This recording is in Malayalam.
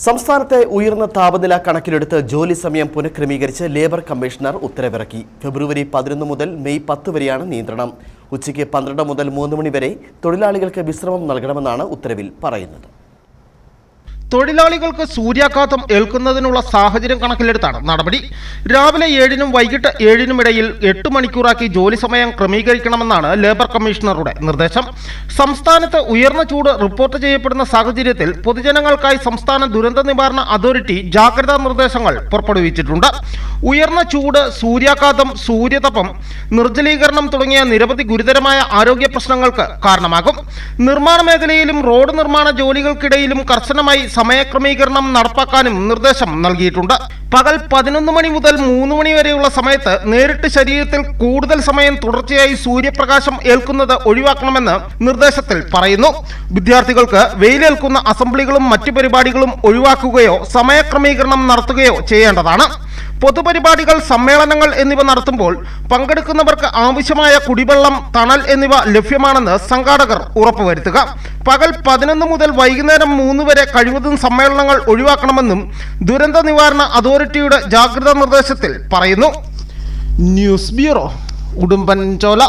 സംസ്ഥാനത്തെ ഉയർന്ന താപനില കണക്കിലെടുത്ത് ജോലി സമയം പുനഃക്രമീകരിച്ച് ലേബർ കമ്മീഷണർ ഉത്തരവിറക്കി. ഫെബ്രുവരി പതിനൊന്ന് മുതൽ മെയ് പത്ത് വരെയാണ് നിയന്ത്രണം. ഉച്ചയ്ക്ക് പന്ത്രണ്ട് മുതൽ മൂന്ന് മണി വരെ തൊഴിലാളികൾക്ക് വിശ്രമം നൽകണമെന്നാണ് ഉത്തരവിൽ പറയുന്നത്. തൊഴിലാളികൾക്ക് സൂര്യാഘാതം ഏൽക്കുന്നതിനുള്ള സാഹചര്യം കണക്കിലെടുത്താണ് നടപടി. രാവിലെ ഏഴിനും വൈകിട്ട് ഏഴിനും ഇടയിൽ എട്ട് മണിക്കൂറാക്കി ജോലി സമയം ക്രമീകരിക്കണമെന്നാണ് ലേബർ കമ്മീഷണറുടെ നിർദ്ദേശം. സംസ്ഥാനത്ത് ഉയർന്ന ചൂട് റിപ്പോർട്ട് ചെയ്യപ്പെടുന്ന സാഹചര്യത്തിൽ പൊതുജനങ്ങൾക്കായി സംസ്ഥാന ദുരന്ത നിവാരണ അതോറിറ്റി ജാഗ്രതാ നിർദ്ദേശങ്ങൾ പുറപ്പെടുവിച്ചിട്ടുണ്ട്. ഉയർന്ന ചൂട് സൂര്യാഘാതം സൂര്യതപം നിർജലീകരണം തുടങ്ങിയ നിരവധി ഗുരുതരമായ ആരോഗ്യ പ്രശ്നങ്ങൾക്ക് കാരണമാകും. നിർമ്മാണ മേഖലയിലും റോഡ് നിർമ്മാണ ജോലികൾക്കിടയിലും കർശനമായി സമയക്രമീകരണം നടപ്പാക്കാനും നിർദ്ദേശം നൽകിയിട്ടുണ്ട് പകൽ പതിനൊന്ന് മണി മുതൽ മൂന്ന് മണി വരെയുള്ള സമയത്ത് നേരിട്ട് ശരീരത്തിൽ കൂടുതൽ സമയം തുടർച്ചയായി സൂര്യപ്രകാശം ഏൽക്കുന്നത് ഒഴിവാക്കണമെന്ന് നിർദ്ദേശത്തിൽ പറയുന്നു. വിദ്യാർത്ഥികൾക്ക് വെയിലേൽക്കുന്ന അസംബ്ലികളും മറ്റു പരിപാടികളും ഒഴിവാക്കുകയോ സമയക്രമീകരണം നടത്തുകയോ ചെയ്യേണ്ടതാണ്. പൊതുപരിപാടികൾ സമ്മേളനങ്ങൾ എന്നിവ നടത്തുമ്പോൾ പങ്കെടുക്കുന്നവർക്ക് ആവശ്യമായ കുടിവെള്ളം തണൽ എന്നിവ ലഭ്യമാണെന്ന് സംഘാടകർ ഉറപ്പുവരുത്തുക. പകൽ പതിനൊന്ന് മുതൽ വൈകുന്നേരം മൂന്ന് വരെ കഴിവതും സമ്മേളനങ്ങൾ ഒഴിവാക്കണമെന്നും ദുരന്ത നിവാരണ അതോറിറ്റിയുടെ ജാഗ്രതാ നിർദ്ദേശത്തിൽ പറയുന്നു. News bureau Udumbanchola.